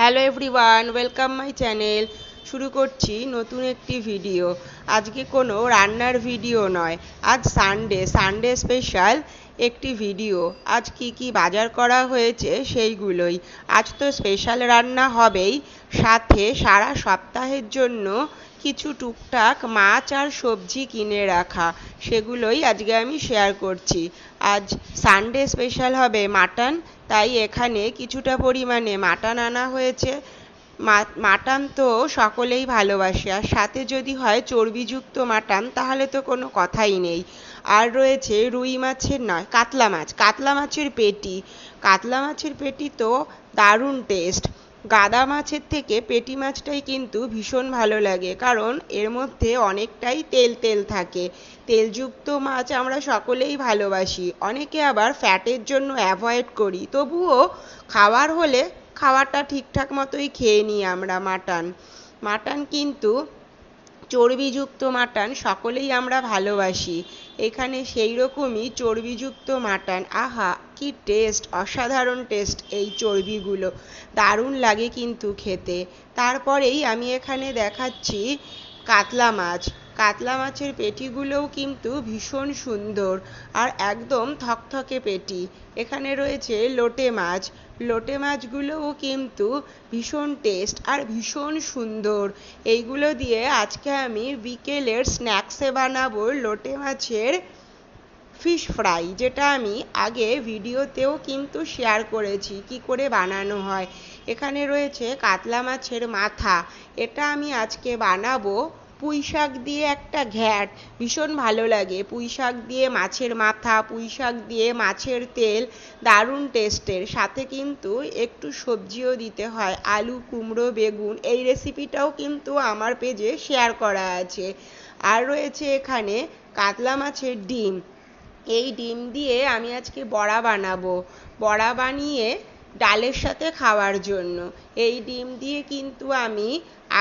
Hello everyone, welcome my channel. শুরু করছি নতুন একটি ভিডিও। আজকে কোনো রান্নার ভিডিও নয়। আজ সানডে সানডে স্পেশাল একটি ভিডিও। আজ কি কি বাজার করা হয়েছে সেইগুলোই। আজ তো স্পেশাল রান্না হবেই। সাথে সারা সপ্তাহের জন্য কিছু টুকটাক মাছ আর সবজি কিনে রাখা। সেগুলোই আজকে আমি শেয়ার করছি। আজ সানডে স্পেশাল হবে মাটন, তাই এখানে কিছুটা পরিমাণে মাটন আনা হয়েছে। মাটন তো সকলেই ভালোবাসে। আর সাথে যদি হয় চর্বিযুক্ত মাটন তাহলে তো কোনো কথাই নেই। আর রয়েছে রুই মাছের নয়, কাতলা মাছ। কাতলা মাছের পেটি। কাতলা মাছের পেটি তো দারুণ টেস্ট গাদা মাছের থেকে পেটি মাছটাই কিন্তু ভীষণ ভালো লাগে, কারণ এর মধ্যে অনেকটাই তেল তেল থাকে। তেলযুক্ত মাছ আমরা সকলেই ভালোবাসি। অনেকে আবার ফ্যাটের জন্য অ্যাভয়েড করি। তবুও খাওয়ার হলে খাওয়াটা ঠিকঠাক মতোই খেয়ে নিই আমরা মাটন। মাটন কিন্তু চর্বিযুক্ত মাটন, সকলেই আমরা ভালোবাসি। এখানে সেই রকমই চর্বিযুক্ত মাটন। আহা, কি টেস্ট অসাধারণ টেস্ট এই চর্বিগুলো। দারুণ লাগে কিন্তু খেতে। তারপরেই আমি এখানে দেখাচ্ছি কাতলা মাছ। কাতলা মাছের পেটিগুলোও কিন্তু ভীষণ সুন্দর আর একদম থকথকে পেটি। এখানে রয়েছে লোটে মাছ। লোটে মাছগুলোও কিন্তু ভীষণ টেস্ট আর ভীষণ সুন্দর। এইগুলো দিয়ে আজকে আমি বিকেলের স্ন্যাক্সে বানাবো লোটে মাছের ফিশ ফ্রাই যেটা আমি আগে ভিডিওতেও কিন্তু শেয়ার করেছি, কি করে বানানো হয়। এখানে রয়েছে কাতলা মাছের মাথা। এটা আমি আজকে বানাবো পুঁই শাক দিয়ে একটা ঘ্যাট, ভীষণ ভালো লাগে। পুঁই শাক দিয়ে মাছের মাথা পুঁই শাক দিয়ে মাছের তেল, দারুণ টেস্টের। সাথে কিন্তু একটু সবজিও দিতে হয়, আলু, কুমড়ো, বেগুন। এই রেসিপিটাও কিন্তু আমার পেজে শেয়ার করা আছে। আর রয়েছে এখানে কাতলা মাছের ডিম। এই ডিম দিয়ে আমি আজকে বড়া বানাবো। বড়া বানিয়ে ডালের সাথে খাওয়ার জন্য। এই ডিম দিয়ে কিন্তু আমি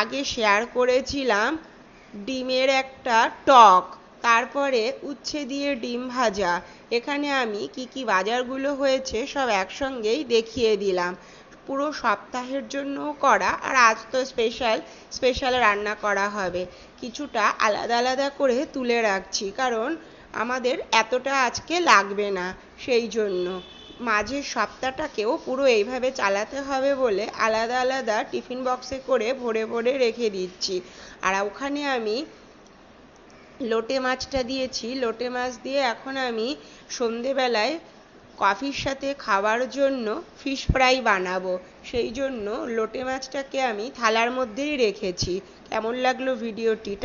আগে শেয়ার করেছিলাম ডিমের একটা টক, তারপরে উচ্ছে দিয়ে ডিম ভাজা। এখানে আমি কি কি বাজারগুলো হয়েছে সব একসঙ্গেই দেখিয়ে দিলাম। পুরো সপ্তাহের জন্য করা আর আজ তো স্পেশাল স্পেশাল রান্না করা হবে। কিছুটা আলাদা আলাদা করে তুলে রাখছি, কারণ আমাদের এতটা আজকে লাগবে না, সেই জন্য। মাঝের সপ্তাহটাকেও পুরো এইভাবে চালাতে হবে বলে আলাদা আলাদা টিফিন বক্সে করে ভরে ভরে রেখে দিচ্ছি। আর ওখানে আমি লোটে মাছটা দিয়েছি। লোটে মাছ দিয়ে এখন আমি সন্ধেবেলায় কফির সাথে খাওয়ার জন্য ফিশ ফ্রাই বানাবো। সেই জন্য লোটে মাছটাকে আমি থালার মধ্যেই রেখেছি। কেমন লাগল ভিডিওটি?